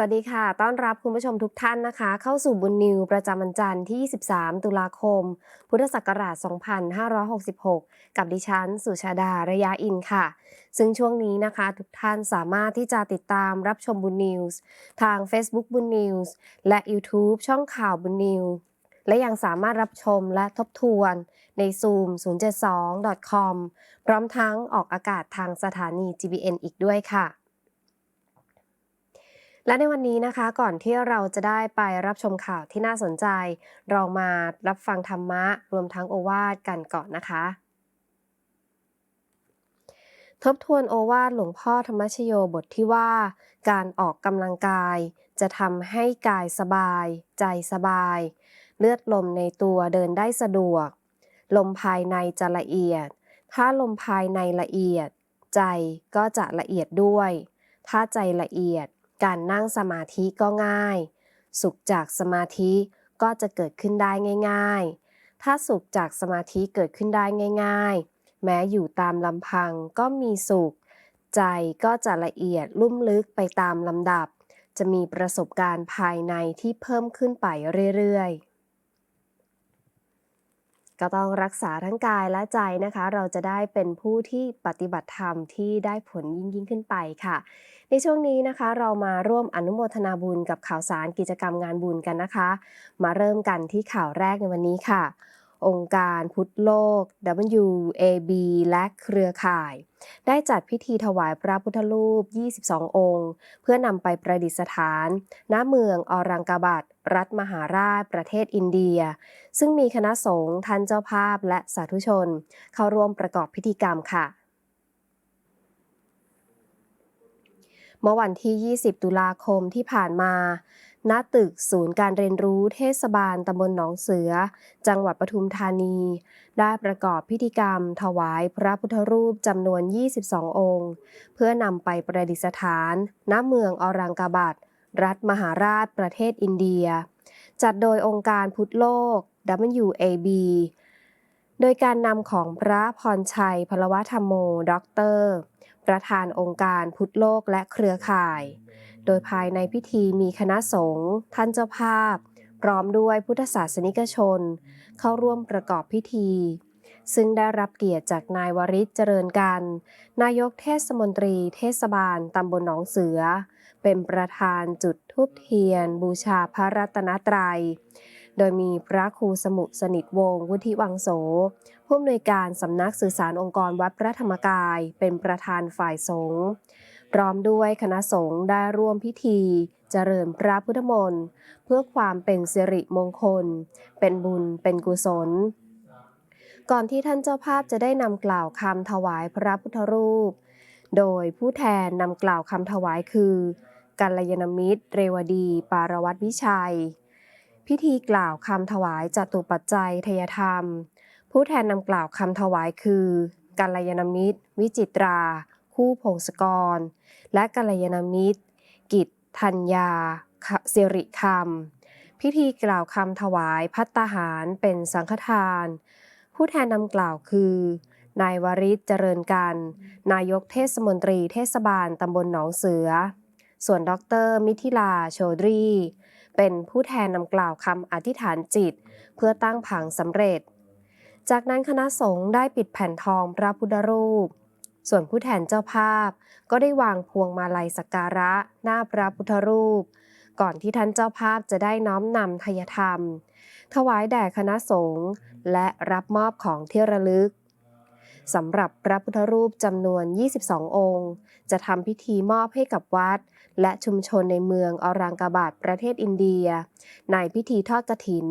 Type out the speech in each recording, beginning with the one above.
สวัสดีค่ะ ต้อนรับคุณผู้ชมทุกท่านนะคะ เข้าสู่บุญนิวประจำวันจันทร์ที่ 23 ตุลาคม พุทธศักราช 2566 กับดิฉัน สุชาดา ระยะอินค่ะ ซึ่งช่วงนี้นะคะ ทุกท่านสามารถที่จะติดตามรับชมบุญนิวส์ทาง Facebook บุญนิวส์และ YouTube ช่องข่าวบุญนิวและยังสามารถรับชมและทบทวนใน Zoom 072.com พร้อมทั้งออกอากาศทางสถานี GBN อีกด้วยค่ะ และในวันนี้นะคะก่อนที่เราจะได้ไปรับชมข่าวที่น่าสนใจ เรามารับฟังธรรมะรวมทั้งโอวาทกันก่อนนะคะ ทบทวนโอวาทหลวงพ่อธรรมชโยบทที่ว่า การออกกำลังกาย จะทำให้กายสบาย ใจสบาย เลือดลมในตัวเดินได้สะดวก ลมภายในจะละเอียด ถ้าลมภายในละเอียด ใจก็จะละเอียดด้วย ถ้าใจละเอียด การนั่งสมาธิก็ง่าย สุขจากสมาธิก็จะเกิดขึ้นได้ง่าย ๆ ถ้าสุขจากสมาธิเกิดขึ้นได้ง่าย ๆ แม้อยู่ตามลำพังก็มีสุข ใจก็จะละเอียดลุ่มลึกไปตามลำดับ จะมีประสบการณ์ภายในที่เพิ่มขึ้นไปเรื่อยๆก็ต้องรักษาทั้งกายและใจนะคะ เราจะได้เป็นผู้ที่ปฏิบัติธรรมที่ได้ผลยิ่งยิ่งขึ้นไปค่ะ ในช่วงนี้นะคะ เรามาร่วมอนุโมทนาบุญกับข่าวสารกิจกรรมงานบุญกันนะคะ มาเริ่มกันที่ข่าวแรกในวันนี้ค่ะ องค์การพุทธโลก WAB และเครือข่าย ได้จัดพิธีถวายพระพุทธรูป 22 องค์ เพื่อนำไปประดิษฐาน ณ เมืองอรังกาบัตรัฐมหาราชประเทศอินเดีย ซึ่งมีคณะสงฆ์ท่านเจ้าภาพและสาธุชน เข้าร่วมประกอบพิธีกรรมค่ะ เมื่อวันที่ 20 ตุลาคมที่ผ่านมา ณ ตึกศูนย์การเรียนรู้เทศบาลตำบลหนองเสือ จังหวัดปทุมธานี ได้ประกอบพิธีกรรม ถวายพระพุทธรูปจำนวน 22 องค์ เพื่อนำไปประดิษฐาน ณ เมืองออรังกาบัตรัฐมหาราชประเทศอินเดีย จัดโดยองค์การพุทธโลก WAB โดยการนำของพระพรชัยพลวัฒโมด็อกเตอร์ ประธานองค์การพุทธโลกและเครือข่าย โดยภายในพิธีมีคณะสงฆ์ท่านเจ้าภาพ พร้อมด้วยพุทธศาสนิกชน เข้าร่วมประกอบพิธี ซึ่งได้รับเกียรติจากนายวริศเจริญกัน นายกเทศมนตรีเทศบาลตำบลหนองเสือ เป็นประธานจุดทูบเทียน บูชาพระรัตนตรัย โดยมีพระครูสมุสนิทวงศ์วุฒิวังโส ผู้อำนวยการสำนักสื่อสารองค์กรวัดพระธรรมกาย เป็นประธานฝ่ายสงฆ์พร้อมด้วยคณะสงฆ์ได้ร่วมพิธี เจริญพระพุทธมนต์ เพื่อความเป็นสิริมงคล เป็นบุญเป็นกุศล ก่อนที่ท่านเจ้าภาพจะได้นำกล่าวคำถวายพระพุทธรูป โดยผู้แทนนำกล่าวคำถวายคือกัลยาณมิตร เรวดี ปารวัตวิชัย พิธีกล่าวคำถวายจตุปัจจัยทยธรรม ผู้แทนนำกล่าวคำถวายคือกัลยาณมิตร วิจิตรา คู่พงศกร และกัลยาณมิตร กิตธัญญาสิริคำพิธีกล่าวคำถวายพัตตาหารเป็นสังฆทาน ผู้แทนนำกล่าวคือนายวริศเจริญกัน นายกเทศมนตรีเทศบาลตำบลหนองเสือ ส่วนดร มิถิลาโชดรี เป็นผู้แทนนำกล่าวคำอธิษฐานจิต เพื่อตั้งผังสำเร็จ จากนั้นคณะสงฆ์ได้ปิดแผ่นทองพระพุทธรูป ส่วนผู้แทนเจ้าภาพ ก็ได้วางพวงมาลัยสักการะหน้าพระพุทธรูป ก่อนที่ท่านเจ้าภาพจะได้น้อมนำทยธรรม ถวายแด่คณะสงฆ์และรับมอบของที่ระลึก สำหรับพระพุทธรูปจำนวน 22 องค์ จะทำพิธีมอบให้กับวัด และชุมชนในเมืองออรังกาบาดประเทศอินเดีย ในพิธีทอดกฐิน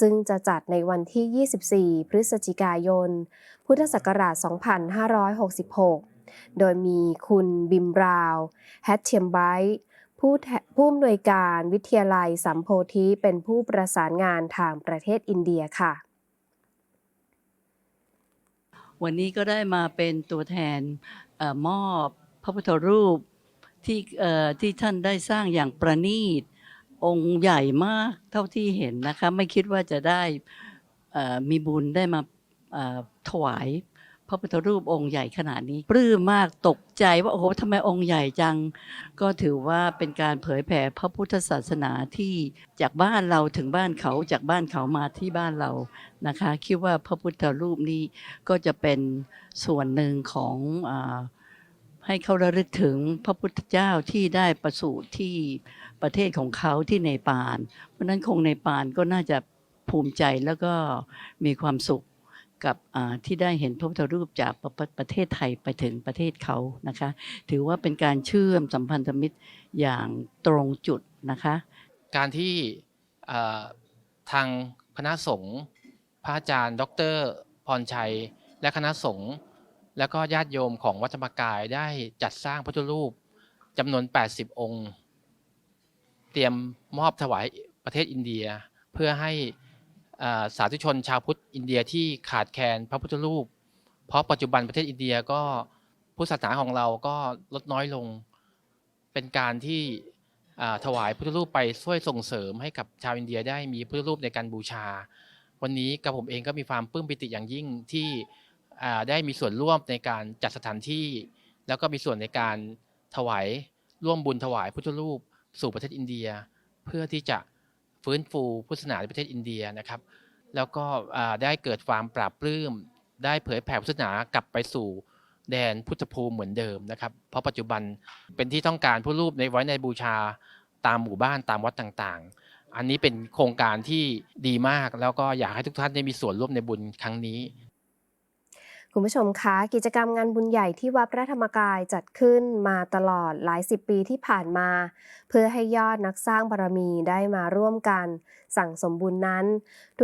ซึ่งจะจัดในวันที่ 24 พฤศจิกายน พุทธศักราช 2566 โดยมีคุณบิมบราวแฮตเทียมไบต์ผู้ผู้อำนวยการวิทยาลัยสัมโพธิเป็นผู้ประสานงานทางประเทศอินเดียค่ะ วันนี้ก็ได้มาเป็นตัวแทนอมอบพระพุทธรูปที่ที่ท่านได้สร้างอย่างประณีต องค์ใหญ่มากเท่าที่เห็นนะคะ ไม่คิดว่าจะได้มีบุญได้มาถวาย พระพุทธรูปองค์ใหญ่ขนาดนี้ ปลื้มมากตกใจว่าโอ้โหทำไมองค์ใหญ่จัง ก็ถือว่าเป็นการเผยแผ่พระพุทธศาสนาที่จากบ้านเราถึงบ้านเขาจากบ้านเขามาที่บ้านเรานะคะ คิดว่าพระพุทธรูปนี้ก็จะเป็นส่วนหนึ่งของอให้เขาระลึกถึงพระพุทธเจ้าที่ได้ประสูติที่ประเทศของเขาที่เนปาลเพราะนั้นคงเนปาลก็น่าจะภูมิใจแล้วก็มีความสุข กับที่ได้เห็นพระพุทธรูปจากประประประเทศไทยไปถึงประเทศเขานะคะ ถือว่าเป็นการเชื่อมสัมพันธมิตรอย่างตรงจุดนะคะ การที่ทางคณะสงฆ์พระอาจารย์ ดรพรชัย และคณะสงฆ์แล้วก็ญาติโยมของวัดธรรมกายได้จัดสร้างพระพุทธรูปจำนวน 80 องค์ เตรียมมอบถวายประเทศอินเดียเพื่อให้ สาธุชนชาวพุทธอินเดียที่ขาดแคลนพระพุทธรูป เพราะปัจจุบันประเทศอินเดียก็พุทธศาสนาของเราก็ลดน้อยลง เป็นการที่ถวายพุทธรูปไปช่วยส่งเสริมให้กับชาวอินเดียได้มีพุทธรูปในการบูชา วันนี้กับผมเองก็มีความปลื้มปิติอย่างยิ่งที่ได้มีส่วนร่วมในการจัดสถานที่ แล้วก็มีส่วนในการถวายร่วมบุญถวายพุทธรูปสู่ประเทศอินเดีย เพื่อที่จะ ฟื้นฟูพุทธศาสนาในประเทศอินเดียนะครับ แล้วก็ได้เกิดความปราบปลื้ม ได้เผยแผ่พุทธศาสนากลับไปสู่แดนพุทธภูมิเหมือนเดิมนะครับ เพราะปัจจุบันเป็นที่ต้องการผู้รูปในไว้ในบูชาตามหมู่บ้านตามวัดต่างๆ อันนี้เป็นโครงการที่ดีมากแล้วก็อยากให้ทุกท่านได้มีส่วนร่วมในบุญครั้งนี้ คุณผู้ชมคะกิจกรรมงานบุญใหญ่ที่วัดพระธรรมกายจัดขึ้นมาตลอดหลายสิบปีที่ผ่านมา เพื่อให้ยอดนักสร้างบารมีได้มาร่วมกัน สั่งสมบุญนั้น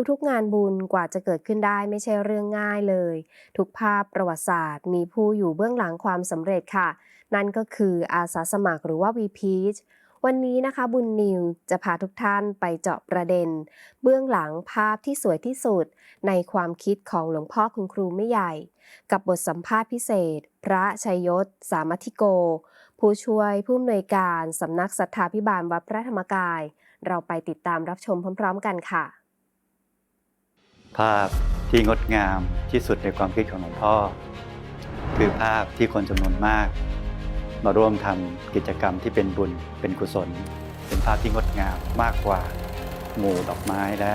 ทุกๆงานบุญกว่าจะเกิดขึ้นได้ไม่ใช่เรื่องง่ายเลย ทุกภาพประวัติศาสตร์ มีผู้อยู่เบื้องหลังความสำเร็จค่ะ นั่นก็คืออาสาสมัครหรือว่า VPeach วันนี้นะคะบุญนิวจะพาทุกท่านไปเจาะประเด็น เบื้องหลังภาพที่สวยที่สุด ในความคิดของหลวงพ่อคุณครูไม่ใหญ่ กับบทสัมภาษณ์พิเศษ พระชัยยศ สามัธิโก ผู้ช่วยผู้อำนวยการสำนักสัทธาพิบาลวัดพระธรรมกาย เราไปติดตามรับชมพร้อม ๆ กันค่ะ ภาพที่งดงามที่สุดในความคิดของหลวงพ่อ คือภาพที่คนจำนวนมาก มาร่วมทำกิจกรรมที่เป็นบุญเป็นกุศล เป็นภาพที่งดงามมากกว่า หมู่ดอกไม้และ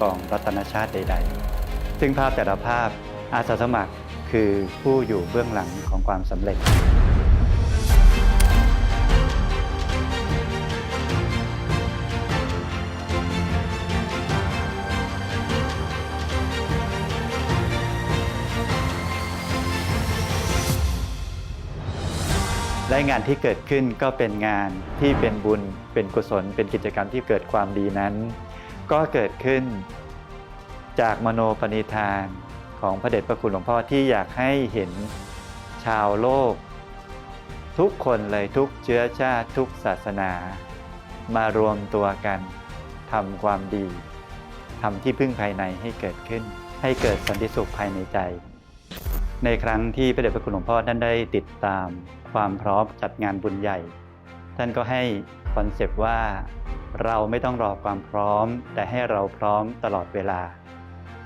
กองรัตนชาติใด ๆ ซึ่งภาพแต่ละภาพอาสาสมัครคือผู้อยู่เบื้องหลังของความสำเร็จ และงานที่เกิดขึ้นก็เป็นงานที่เป็นบุญเป็นกุศล เป็นกิจกรรมที่เกิดความดีนั้น ก็เกิดขึ้นจากมโนปณิธานของพระเดชพระคุณหลวงพ่อที่อยากให้เห็นชาวโลก ทุกคนเลยทุกเชื้อชาติทุกศาสนา มารวมตัวกันทำความดีทำที่พึ่งภายในให้เกิดขึ้น ให้เกิดสันติสุขภายในใจ ในครั้งที่พระเดชพระคุณหลวงพ่อท่านได้ติดตาม ความพร้อมจัดงานบุญใหญ่ ท่านก็ให้คอนเซปต์ว่า เราไม่ต้องรอความพร้อม แต่ให้เราพร้อมตลอดเวลา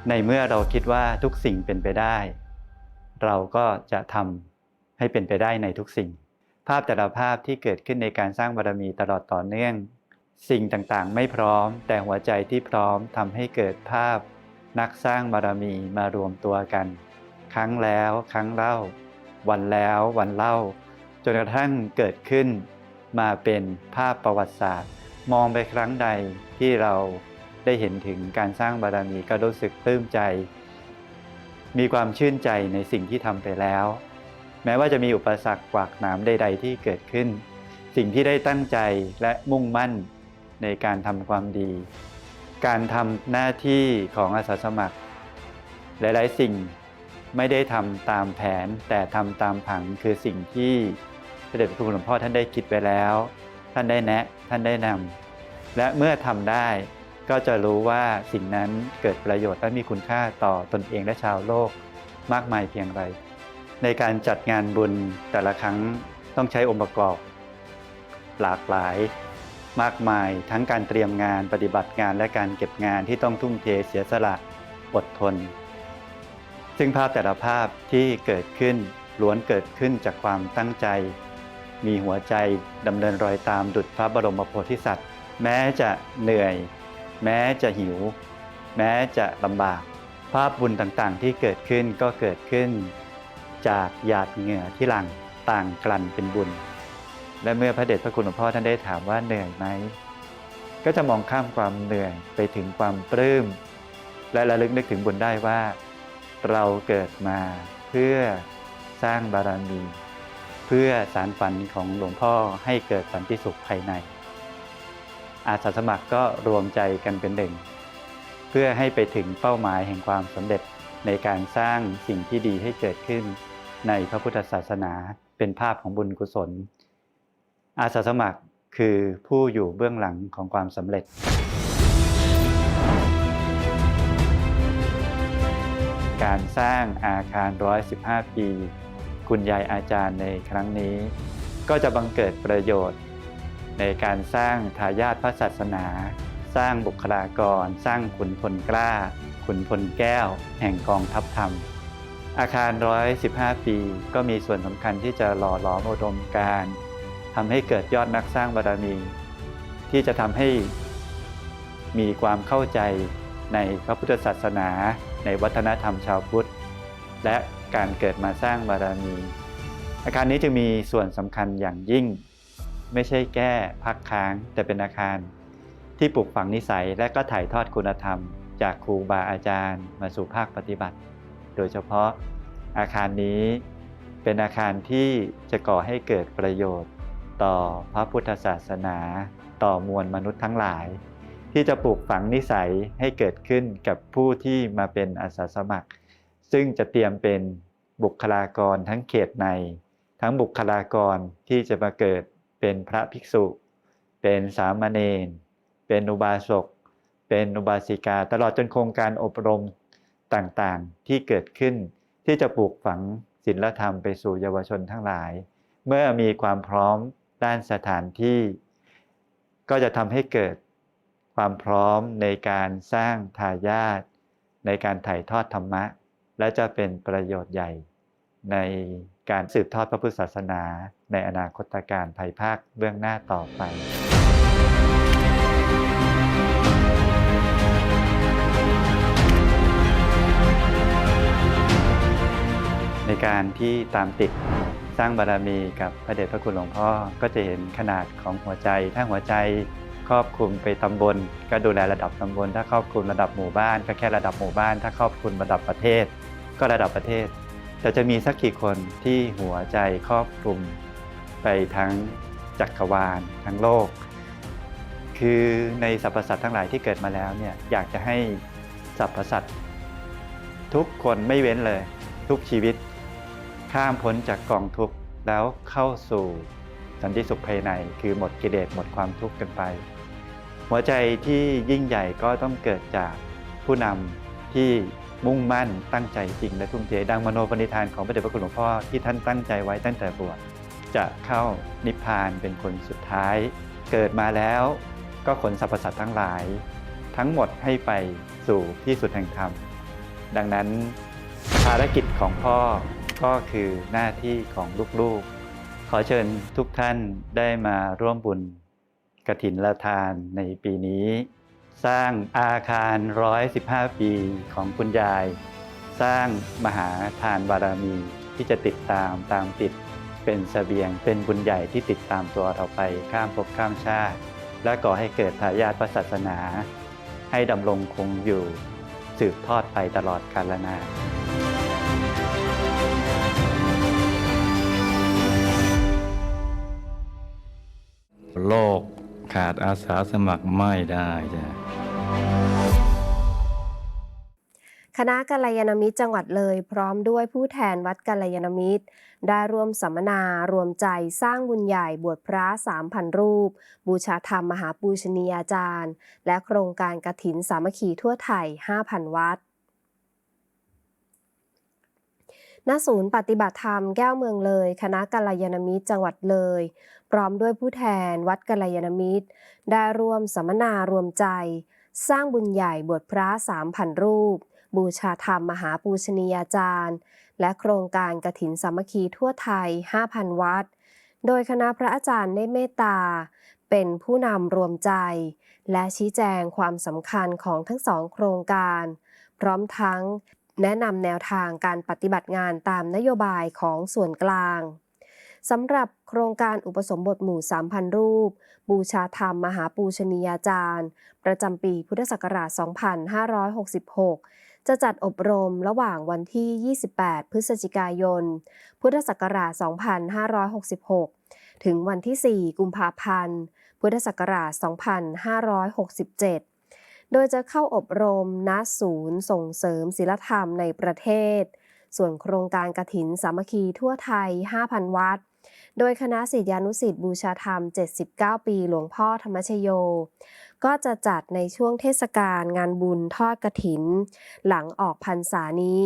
ในเมื่อเราคิดว่าทุกสิ่งเป็นไปได้ เราก็จะทำให้เป็นไปได้ในทุกสิ่ง ภาพแต่ละภาพที่เกิดขึ้นในการสร้างบารมีตลอดต่อเนื่อง สิ่งต่างๆ ไม่พร้อม แต่หัวใจที่พร้อมทำให้เกิดภาพ นักสร้างบารมีมารวมตัวกัน ครั้งแล้ว ครั้งเล่า วันแล้ววันเล่า จนกระทั่งเกิดขึ้นมาเป็นภาพประวัติศาสตร์ มองไปครั้งใดที่เราได้เห็นถึงการสร้างบารมีก็รู้สึกปลื้มใจ มีความชื่นใจในสิ่งที่ทำไปแล้ว แม้ว่าจะมีอุปสรรคกวากหนามใด ๆ ที่เกิดขึ้น สิ่งที่ได้ตั้งใจและมุ่งมั่นในการทำความดี การทำหน้าที่ของอาสาสมัคร หลาย ๆ สิ่งไม่ได้ทำตามแผนแต่ทำตามผังคือสิ่งที่ เดชพระคุณหลวงพ่อท่านได้คิดไว้แล้ว ท่านได้แนะท่านได้นำและเมื่อทำได้ก็จะรู้ว่าสิ่งนั้นเกิดประโยชน์และมีคุณค่าต่อตนเองและชาวโลกมากมายเพียงไร ในการจัดงานบุญแต่ละครั้งต้องใช้องค์ประกอบ หลากหลายมากมายทั้งการเตรียมงานปฏิบัติงานและการเก็บงานที่ต้องทุ่มเทเสียสละอดทน ซึ่งภาพแต่ละภาพที่เกิดขึ้นล้วนเกิดขึ้นจากความตั้งใจ มีหัวใจดำเนินรอยตามดุจพระบรมโพธิสัตว์ แม้จะเหนื่อย แม้จะหิว แม้จะลำบาก ภาพบุญต่างๆ ที่เกิดขึ้นก็เกิดขึ้น จากหยาดเหงื่อที่หลั่งต่างกลั่นเป็นบุญ และเมื่อพระเดชพระคุณหลวงพ่อท่านได้ถามว่าเหนื่อยไหมก็จะมองข้ามความเหนื่อยไปถึงความปลื้มและระลึกนึกถึงบุญได้ว่า เราเกิดมาเพื่อสร้างบารมี เพื่อสารฝันของหลวงพ่อให้เกิดสันติสุขภายใน อาสาสมัครก็รวมใจกันเป็นหนึ่ง เพื่อให้ไปถึงเป้าหมายแห่งความสำเร็จในการสร้างสิ่งที่ดีให้เกิดขึ้น ในพระพุทธศาสนาเป็นภาพของบุญกุศล อาสาสมัครคือผู้อยู่เบื้องหลังของความสำเร็จการสร้างอาคาร 115 ปี คุณยายอาจารย์ในครั้งนี้ ก็จะบังเกิดประโยชน์ ในการสร้างทายาทพระศาสนา สร้างบุคลากร สร้างขุนพลกล้า ขุนพลแก้ว แห่งกองทัพธรรม อาคาร 115 ปี ก็มีส่วนสำคัญที่จะหล่อหลอมอุดมการทำให้เกิดยอดนักสร้างบารมี ที่จะทำให้มีความเข้าใจในพระพุทธศาสนา ในวัฒนธรรมชาวพุทธ และ การเกิดมาสร้างบารมี อาคารนี้จึงมีส่วนสำคัญอย่างยิ่ง ไม่ใช่แก้พักค้างแต่เป็นอาคาร ที่ปลูกฝังนิสัยและก็ถ่ายทอดคุณธรรม จากครูบาอาจารย์ มาสู่ภาคปฏิบัติ โดยเฉพาะอาคารนี้เป็นอาคารที่จะก่อให้เกิดประโยชน์ ต่อพระพุทธศาสนา ต่อมวลมนุษย์ทั้งหลาย ที่จะปลูกฝังนิสัยให้เกิดขึ้นกับผู้ที่มาเป็นอาสาสมัคร ซึ่งจะเตรียมเป็น บุคลากรทั้งเขตใน ทั้งบุคลากรที่จะมาเกิดเป็นพระภิกษุ เป็นสามเณรเป็นอุบาสกเป็นอุบาสิกา ตลอดจนโครงการอบรมต่างๆที่เกิดขึ้น ที่จะปลูกฝังศีลธรรมไปสู่เยาวชนทั้งหลาย เมื่อมีความพร้อมด้านสถานที่ ก็จะทำให้เกิดความพร้อมในการสร้างทายาทในการถ่ายทอดธรรมะ และจะเป็นประโยชน์ใหญ่ ในการสืบทอดพระพุทธศาสนา ในอนาคตการภายภาคเบื้องหน้าต่อไปในการที่ตามติดสร้างบารมีกับพระเดชพระคุณหลวงพ่อ ก็จะเห็นขนาดของหัวใจ ถ้าหัวใจครอบคลุมไปตำบล ก็ดูแลระดับตำบล ถ้าครอบคลุมระดับหมู่บ้าน ก็แค่ระดับหมู่บ้าน ถ้าครอบคลุมระดับประเทศ ก็ระดับประเทศ แต่จะมีสักกี่คนที่หัวใจครอบคลุม ไปทั้งจักรวาล ทั้งโลก คือในสรรพสัตว์ทั้งหลายที่เกิดมาแล้วเนี่ยอยากจะให้สรรพสัตว์ทุกคนไม่เว้นเลย ทุกชีวิต ข้ามพ้นจากกองทุกข์แล้วเข้าสู่สันติสุขภายใน คือหมดกิเลสหมดความทุกข์กันไป หัวใจที่ยิ่งใหญ่ก็ต้องเกิดจากผู้นำที่ มุ่งมั่นตั้งใจจริงและทุ่มเทดังมโนปณิธานของพระเดชพระคุณหลวงพ่อที่ท่านตั้งใจไว้ตั้งแต่บวชจะเข้านิพพานเป็นคนสุดท้าย เกิดมาแล้วก็ขนสรรพสัตว์ทั้งหลาย ทั้งหมดให้ไปสู่ที่สุดแห่งธรรม ดังนั้นภารกิจของพ่อก็คือหน้าที่ของลูกๆ ขอเชิญทุกท่านได้มาร่วมบุญกฐินละทานในปีนี้ สร้างอาคาร 115 ปีของคุณยาย สร้างมหาทานบารมีที่จะติดตามตามติดเป็นเสบียงเป็นบุญใหญ่ที่ติดตามตัวเราไปข้ามภพข้ามชาติ และก่อให้เกิดทายาทพระศาสนา ให้ดำรงคงอยู่สืบทอดไปตลอดกาลนานโลกขาดอาสาสมัครไม่ได้จ้ะ คณะกัลยาณมิตรจังหวัดเลย พร้อมด้วยผู้แทนวัดกัลยาณมิตร ได้ร่วมสัมมนารวมใจสร้างบุญใหญ่บวชพระ 3,000 รูป บูชาธรรมมหาปูชนียาจารย์ และโครงการกระถินสามัคคีทั่วไทย 5,000 วัดณศูนย์ปฏิบัติธรรมแก้วเมืองเลย คณะกัลยาณมิตรจังหวัดเลย พร้อมด้วยผู้แทนวัดกัลยาณมิตร ได้ร่วมสัมมนารวมใจ สร้างบุญใหญ่บวชพระ3,000รูป บูชาธรรมมหาปูชนียาจารย์ และโครงการกระถินสามัคคีทั่วไทย 5,000 วัด โดยคณะพระอาจารย์ได้เมตตา เป็นผู้นำรวมใจ และชี้แจงความสำคัญของทั้งสองโครงการ พร้อมทั้งแนะนำแนวทางการปฏิบัติงานตามนโยบายของส่วนกลาง สำหรับโครงการอุปสมบทหมู่ 3,000 รูป บูชาธรรมมหาปูชนียาจารย์ ประจำปีพุทธศักราช 2566 จะจัดอบรมระหว่างวันที่ 28 พฤศจิกายน พุทธศักราช 2566 ถึงวันที่ 4 กุมภาพันธ์ พุทธศักราช 2567โดยจะเข้าอบรมณศูนย์ส่งเสริมศิลธรรมในประเทศ ส่วนโครงการกถินสามัคคีทั่วไทย 5,000 วัด โดยคณะศิษยานุศิษย์บูชาธรรม 79 ปีหลวงพ่อธรรมชโย ก็จะจัดในช่วงเทศกาลงานบุญทอดกระถิน หลังออกพรรษานี้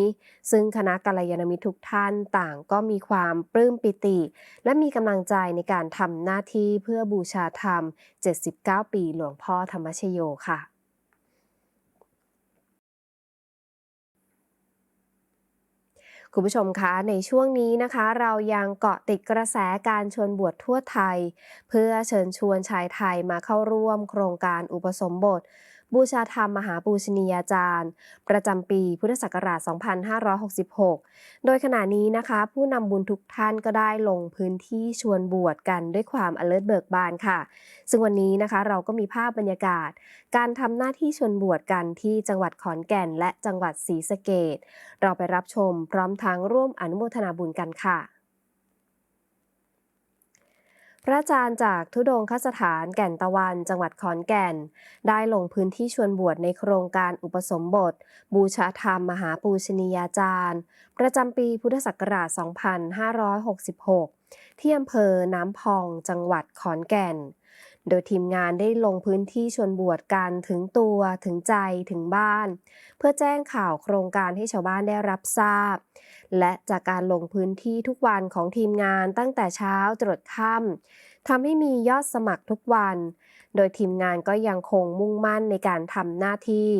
ซึ่งคณะกัลยาณมิตรทุกท่านต่างก็มีความปลื้มปิติ และมีกำลังใจในการทำหน้าที่เพื่อบูชาธรรม 79 ปีหลวงพ่อธรรมชโยค่ะ คุณผู้ชมคะในช่วงนี้นะคะ เรายังเกาะติดกระแสการชวนบวชทั่วไทย เพื่อเชิญชวนชายไทยมาเข้าร่วมโครงการอุปสมบท บูชาธรรมมหาปูชนียาจารย์ ประจำปีพุทธศักราช 2566 โดยขณะนี้นะคะ ผู้นำบุญทุกท่านก็ได้ลงพื้นที่ชวนบวชกันด้วยความ alert เบิกบานค่ะ ซึ่งวันนี้นะคะเราก็มีภาพบรรยากาศ การทำหน้าที่ชวนบวชกันที่จังหวัดขอนแก่น และจังหวัดศรีสะเกดเราไปรับชมพร้อมทั้งร่วมอนุโมทนาบุญกันค่ะ ระอาจารย์จากทุดงคสถานแก่นตะวัน จังหวัดขอนแก่น ได้ลงพื้นที่ชวนบวชในโครงการอุปสมบท บูชาธรรมมหาปูชนียาจารย์ ประจำปีพุทธศักราช 2566 ที่อำเภอน้ำพองจังหวัดขอนแก่น โดยทีมงานได้ลงพื้นที่ชวนบวชกันถึงตัวถึงใจถึงบ้าน เพื่อแจ้งข่าวโครงการให้ชาวบ้านได้รับทราบ และจากการลงพื้นที่ทุกวันของทีมงานตั้งแต่เช้าจรดค่ำทำให้มียอดสมัครทุกวัน โดยทีมงานก็ยังคงมุ่งมั่นในการทำหน้าที่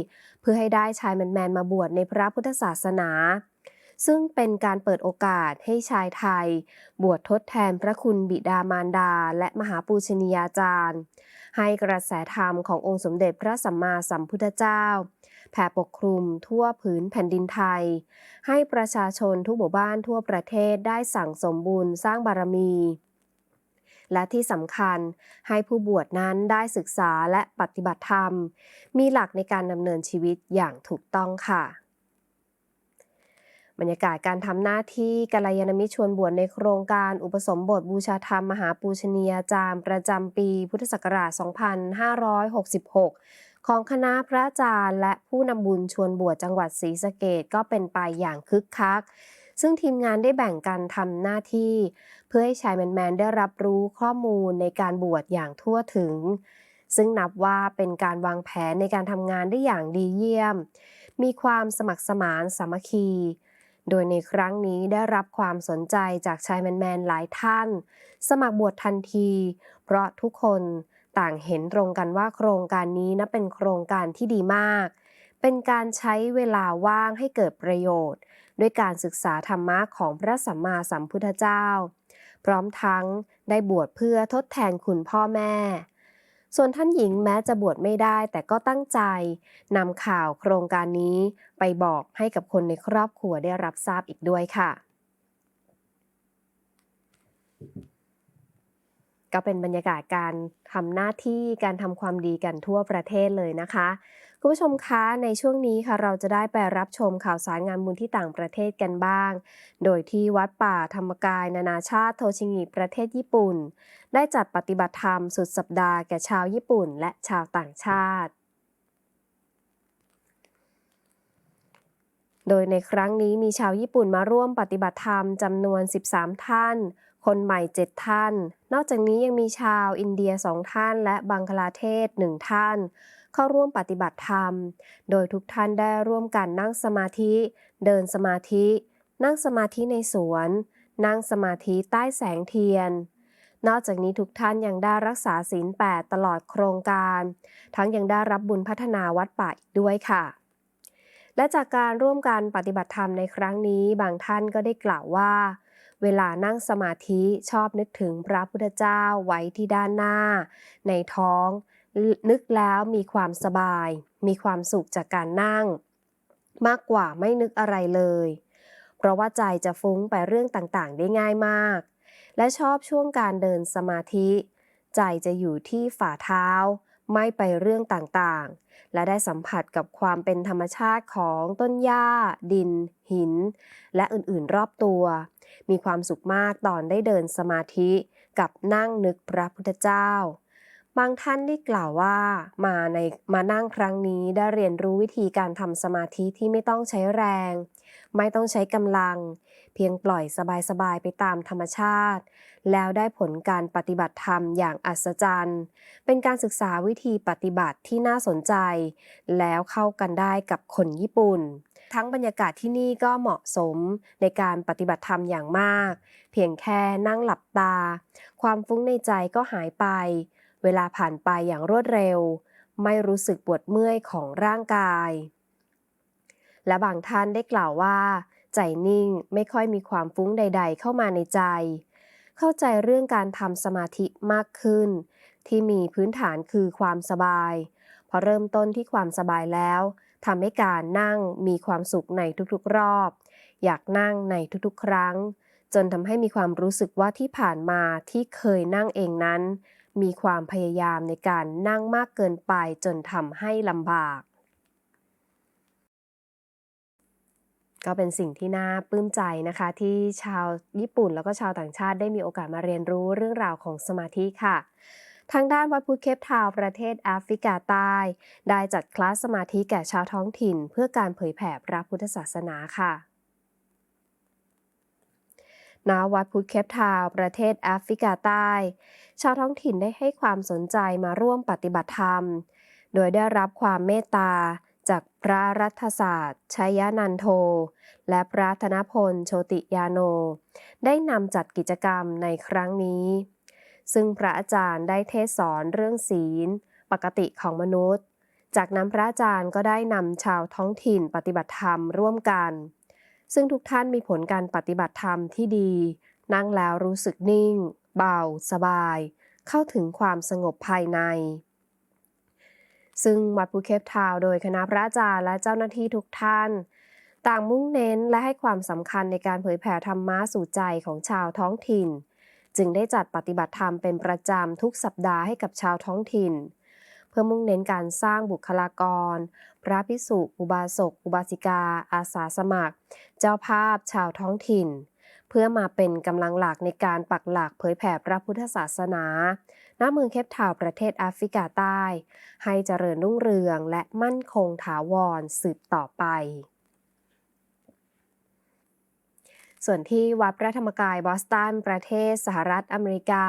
เพื่อให้ได้ชายแมนๆมาบวชในพระพุทธศาสนา ซึ่งเป็นการเปิดโอกาสให้ชายไทย บวชทดแทนพระคุณบิดามารดา และมหาปูชนียาจารย์ ให้กระแสธรรมขององค์สมเด็จพระสัมมาสัมพุทธเจ้า แผ่ปกคลุมทั่วผืนแผ่นดินไทย ให้ประชาชนทุกหมู่บ้านทั่วประเทศได้สั่งสมบุญสร้างบารมีและที่สำคัญให้ผู้บวชนั้นได้ศึกษาและปฏิบัติธรรม มีหลักในการดำเนินชีวิตอย่างถูกต้องค่ะ บรรยากาศการทำหน้าที่กัลยาณมิตรชวนบวชในโครงการอุปสมบทบูชาธรรม มหาปูชนียาจารย์ประจำปีพุทธศักราช 2566 ของคณะพระอาจารย์และผู้นำบุญชวนบวชจังหวัดศรีสะเกดก็เป็นไปอย่างคึกคัก ซึ่งทีมงานได้แบ่งกันทำหน้าที่ เพื่อให้ชายแมนๆได้รับรู้ข้อมูลในการบวชอย่างทั่วถึงซึ่งนับว่าเป็นการวางแผนในการทำงานได้อย่างดีเยี่ยม มีความสมัครสมานสามัคคี โดยในครั้งนี้ได้รับความสนใจจากชายแมนๆหลายท่าน สมัครบวชทันที เพราะทุกคนต่างเห็นตรงกันว่าโครงการนี้นะเป็นโครงการที่ดีมาก เป็นการใช้เวลาว่างให้เกิดประโยชน์ ด้วยการศึกษาธรรมะของพระสัมมาสัมพุทธเจ้า พร้อมทั้งได้บวชเพื่อทดแทนคุณพ่อแม่ ส่วนท่านหญิงแม้จะบวชไม่ได้แต่ก็ตั้งใจนำข่าวโครงการนี้ไปบอกให้กับคนในครอบครัวได้รับทราบอีกด้วยค่ะ ก็เป็นบรรยากาศการทำหน้าที่การทำความดีกันทั่วประเทศเลยนะคะ คุณผู้ชมคะในช่วงนี้ค่ะเราจะได้ไปรับชมข่าวสารงานบุญที่ต่างประเทศกันบ้าง โดยที่วัดป่าธรรมกาย นานาชาติโทชิงิประเทศญี่ปุ่น ได้จัดปฏิบัติธรรมสุดสัปดาห์แก่ชาวญี่ปุ่น และชาวต่างชาติโดยในครั้งนี้มีชาวญี่ปุ่นมาร่วมปฏิบัติธรรมจำนวน 13 ท่าน คนใหม่ 7 ท่าน นอกจากนี้ยังมีชาวอินเดีย 2 ท่าน และบังคลาเทศ 1 ท่าน เข้าร่วมปฏิบัติธรรม โดยทุกท่านได้ร่วมกันนั่งสมาธิ เดินสมาธิ นั่งสมาธิในสวน นั่งสมาธิใต้แสงเทียน นอกจากนี้ทุกท่านยังได้รักษาศีล8ตลอดโครงการ ทั้งยังได้รับบุญพัฒนาวัดป่าอีกด้วยค่ะและจากการร่วมกันปฏิบัติธรรมในครั้งนี้ บางท่านก็ได้กล่าวว่า เวลานั่งสมาธิชอบนึกถึงพระพุทธเจ้าไว้ที่ด้านหน้า ในท้อง นึกแล้วมีความสบาย มีความสุขจากการนั่ง มากกว่าไม่นึกอะไรเลย เพราะว่าใจจะฟุ้งไปเรื่องต่างๆ ได้ง่ายมาก และชอบช่วงการเดินสมาธิ ใจจะอยู่ที่ฝ่าเท้า ไม่ไปเรื่องต่างๆ และได้สัมผัสกับความเป็นธรรมชาติของต้นหญ้า ดิน หิน และอื่นๆรอบตัว มีความสุขมากตอนได้เดินสมาธิกับนั่งนึกพระพุทธเจ้า บางท่านได้กล่าวว่ามาในมานั่งครั้งนี้ได้เรียนรู้วิธีการทำสมาธิที่ไม่ต้องใช้แรง ไม่ต้องใช้กำลัง เพียงปล่อยสบายๆไปตามธรรมชาติ แล้วได้ผลการปฏิบัติธรรมอย่างอัศจรรย์ เป็นการศึกษาวิธีปฏิบัติที่น่าสนใจ แล้วเข้ากันได้กับคนญี่ปุ่น ทั้งบรรยากาศที่นี่ก็เหมาะสมในการปฏิบัติธรรมอย่างมาก เพียงแค่นั่งหลับตา ความฟุ้งในใจก็หายไป เวลาผ่านไปอย่างรวดเร็ว ไม่รู้สึกปวดเมื่อยของร่างกาย และบางท่านได้กล่าวว่า ใจนิ่งไม่ค่อยมีความฟุ้งใด ๆ เข้ามาในใจ เข้าใจเรื่องการทำสมาธิมากขึ้น ที่มีพื้นฐานคือความสบาย พอเริ่มต้นที่ความสบายแล้วทำให้การนั่งมีความสุขในทุกๆรอบ อยากนั่งในทุกๆ ครั้ง จนทำให้มีความรู้สึกว่าที่ผ่านมาที่เคยนั่งเองนั้น มีความพยายามในการนั่งมากเกินไปจนทำให้ลำบาก ก็เป็นสิ่งที่น่าปลื้มใจนะคะ ที่ชาวญี่ปุ่นแล้วก็ชาวต่างชาติได้มีโอกาสมาเรียนรู้เรื่องราวของสมาธิค่ะทางด้านวัดพุทธเคปทาวประเทศแอฟริกาใต้ ได้จัดคลาสสมาธิแก่ชาวท้องถิ่น เพื่อการเผยแผ่พระพุทธศาสนาค่ะ ณวัดพุทธเคปทาวประเทศแอฟริกาใต้ ชาวท้องถิ่นได้ให้ความสนใจมาร่วมปฏิบัติธรรม โดยได้รับความเมตตาจากพระรัฐศาสตร์ชัยนันโท และพระธนพลโชติยาโน ได้นำจัดกิจกรรมในครั้งนี้ ซึ่งพระอาจารย์ได้เทศสอนเรื่องศีล ปกติของมนุษย์ จากนั้นพระอาจารย์ก็ได้นำชาวท้องถิ่นปฏิบัติธรรมร่วมกัน ซึ่งทุกท่านมีผลการปฏิบัติธรรมที่ดี นั่งแล้วรู้สึกนิ่ง เบา สบาย เข้าถึงความสงบภายใน ซึ่งวัดภูเคปทาวโดยคณะพระอาจารย์และเจ้าหน้าที่ทุกท่าน ต่างมุ่งเน้นและให้ความสำคัญในการเผยแผ่ธรรมะสู่ใจของชาวท้องถิ่น จึงได้จัดปฏิบัติธรรมเป็นประจำทุกสัปดาห์ให้กับชาวท้องถิ่น เพื่อมุ่งเน้นการสร้างบุคลากร พระภิกษุ อุบาสก อุบาสิกา อาสาสมัคร เจ้าภาพ ชาวท้องถิ่น เพื่อมาเป็นกำลังหลักในการปักหลักเผยแผ่พระพุทธศาสนาณเมืองเคปทาวประเทศแอฟริกาใต้ ให้เจริญรุ่งเรืองและมั่นคงถาวรสืบต่อไปส่วนที่วัดพระธรรมกายบอสตันประเทศสหรัฐอเมริกา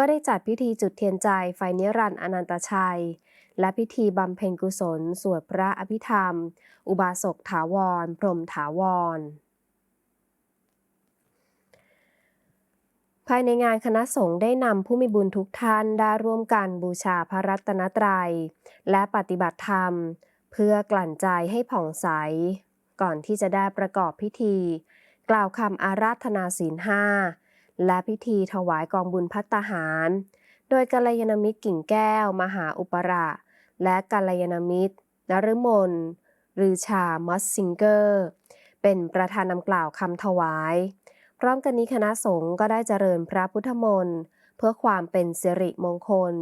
ก็ได้จัดพิธีจุดเทียนใจไฟนิรันดร์อนันตชัย และพิธีบำเพ็ญกุศล สวดพระอภิธรรม อุบาสกถาวร พรมถาวร ภายในงานคณะสงฆ์ได้นำผู้มีบุญทุกท่านได้ร่วมกันบูชาพระรัตนตรัย และปฏิบัติธรรม เพื่อกลั่นใจให้ผ่องใส ก่อนที่จะได้ประกอบพิธี กล่าวคำอาราธนาศีลห้า และพิธีถวายกองบุญพัตตาหาร โดยกัลยาณมิตรกิ่งแก้ว มหาอุปราชและกัลยาณมิตรนฤมลรือชามอสซิงเกอร์ เป็นประธานนำกล่าวคำถวาย พร้อมกันนี้คณะสงฆ์ก็ได้เจริญพระพุทธมนต์เพื่อความเป็นสิริมงคล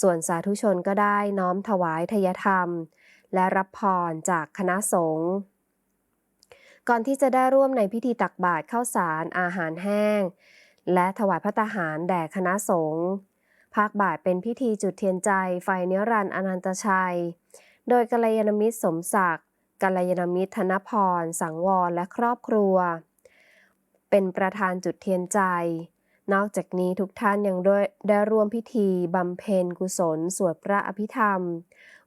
ส่วนสาธุชนก็ได้น้อมถวายทยธรรม และรับพรจากคณะสงฆ์ก่อนที่จะได้ร่วมในพิธีตักบาตรข้าวสารอาหารแห้ง และถวายพระตาหารแด่คณะสงฆ์ภาคบ่ายเป็นพิธีจุดเทียนใจไฟเนิรันอนันตชัย โดยกัลยาณมิตรสมศักดิ์กัลยาณมิตรธนพร สังวร และครอบครัว เป็นประธานจุดเทียนใจ นอกจากนี้ทุกท่านยังได้ได้ร่วมพิธีบำเพ็ญกุศล สวดพระอภิธรรม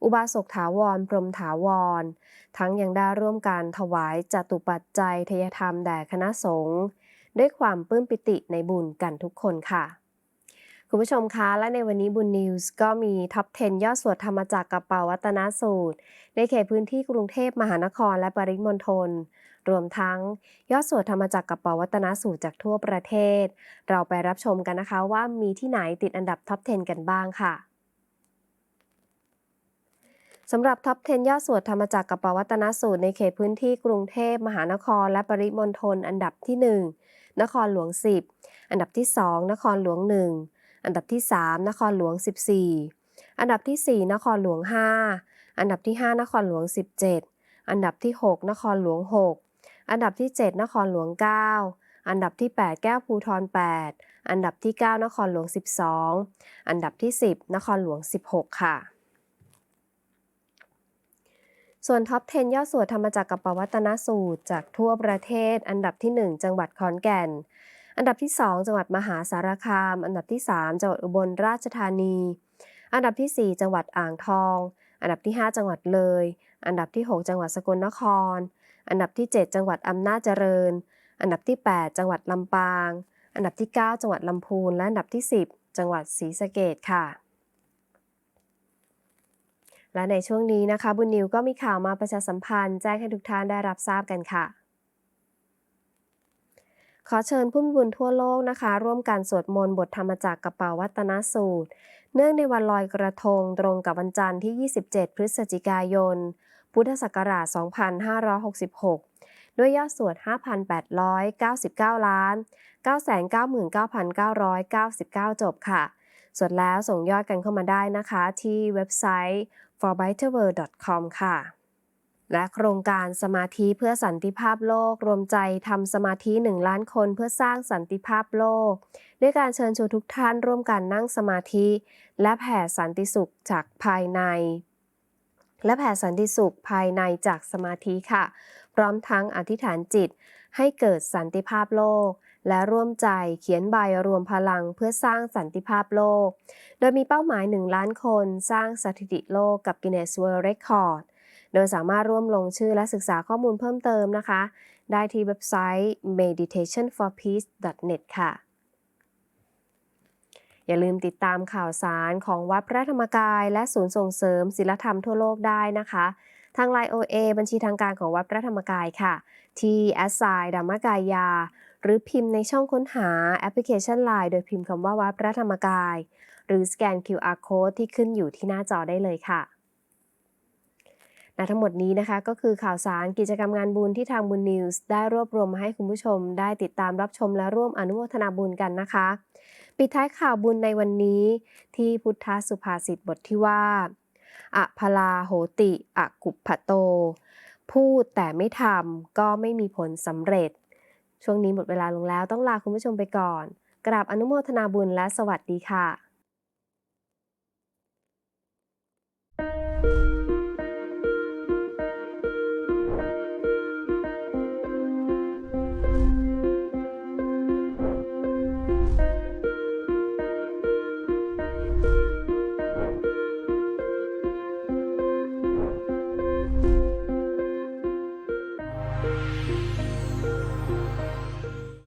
อุบาสกถาวร พรหมถาวร ทั้งยังได้ร่วมการถวายจตุปัจจัยทยธรรมแด่คณะสงฆ์ ด้วยความปลื้มปิติในบุญกันทุกคนค่ะ คุณผู้ชมคะและในวันนี้บุญนิวส์ก็มีท็อป 10 ยอดสวดธรรมจักรกับเป่าวัตนสูตร ในเขตพื้นที่กรุงเทพมหานครและปริมณฑลรวมทั้งยอดสวดธรรมจักรกับเป่าวัตนสูตรจากทั่วประเทศ เราไปรับชมกันนะคะว่ามีที่ไหนติดอันดับท็อป 10 กันบ้างค่ะสำหรับท็อป 10 ยอดสวดธรรมจักรกับปวัตนสูตรในเขตพื้นที่กรุงเทพมหานครและปริมณฑลอันดับที่ 1 นครหลวง 10 อันดับที่ 2 นครหลวง 1 อันดับที่ 3 นครหลวง 14 อันดับที่ 4 นครหลวง 5 อันดับที่ 5 นครหลวง 17 อันดับที่ 6 นครหลวง 6 อันดับที่ 7 นครหลวง 9 อันดับที่ 8 แก้วภูทร 8 อันดับที่ 9 นครหลวง 12 อันดับที่ 10 นครหลวง 16 ค่ะ ส่วนท็อป 10ยอดสวดธรรมจักรกับปวัตนสูตร จากทั่วประเทศ อันดับที่ 1 จังหวัดขอนแก่น อันดับที่ 2 จังหวัดมหาสารคาม อันดับที่ 3 จังหวัดอุบลราชธานี อันดับที่ 4 จังหวัดอ่างทอง อันดับที่ 5 จังหวัดเลย อันดับที่ 6 จังหวัดสกลนคร อันดับที่ 7 จังหวัดอำนาจเจริญ อันดับที่ 8 จังหวัดลำปาง อันดับที่ 9 จังหวัดลำพูน และอันดับที่ 10 จังหวัดศรีสะเกษค่ะ และในช่วงนี้นะคะบุญนิวก็มีข่าวมาประชาสัมพันธ์แจ้งให้ทุกท่านได้รับทราบกันค่ะ ขอเชิญผู้มีบุญทั่วโลกนะคะ ร่วมกันสวดมนต์บทธรรมจักรกับเป่าวัตนสูตร เนื่องในวันลอยกระทงตรงกับวันจันทร์ที่ 27 พฤศจิกายน พุทธศักราช 2566ด้วยยอดสวด 5,899 ล้าน 999,999 จบค่ะ สวดแล้วส่งยอดกันเข้ามาได้นะคะ ที่เว็บไซต์ forbitterworld.com ค่ะ และโครงการสมาธิเพื่อสันติภาพโลก รวมใจทำสมาธิ 1 ล้านคนเพื่อสร้างสันติภาพโลก ด้วยการเชิญชวนทุกท่านร่วมกันนั่งสมาธิ และแผ่สันติสุขจากภายใน และแผ่สันติสุขภายในจากสมาธิค่ะ พร้อมทั้งอธิษฐานจิตให้เกิดสันติภาพโลก และร่วมใจเขียนใบรวมพลังเพื่อสร้างสันติภาพโลก โดยมีเป้าหมาย 1 ล้านคนสร้างสถิติโลกกับ Guinness World Record โดยสามารถร่วมลงชื่อและศึกษาข้อมูลเพิ่มเติมนะคะ ได้ที่เว็บไซต์ meditationforpeace.net ค่ะ อย่าลืมติดตามข่าวสารของวัดพระธรรมกาย และศูนย์ส่งเสริมศิลธรรมทั่วโลกได้นะคะทาง Line OA บัญชีทางการของวัดพระธรรมกายค่ะ ที่ a s s i ดัมมกายา หรือพิมพ์ในช่องค้นหาแอปพลิเคชัน Line โดยพิมพ์คำว่าวัดพระธรรมกาย หรือสแกน QR Code ที่ขึ้นอยู่ที่หน้าจอได้เลยค่ะและทั้งหมดนี้นะคะก็คือข่าวสารกิจกรรมงานบุญที่ทางบุญนิวส์ได้รวบรวมมาให้คุณผู้ชม ได้ติดตามรับชมและร่วมอนุโมทนาบุญกันนะคะ ปิดท้ายข่าวบุญในวันนี้ ที่พุทธสุภาษิตบทที่ว่าอะพลาโหติอะกุปพโต พูดแต่ไม่ทำก็ไม่มีผลสำเร็จ ช่วงนี้หมดเวลาลงแล้วต้องลาคุณผู้ชมไปก่อน กราบอนุโมทนาบุญและสวัสดีค่ะ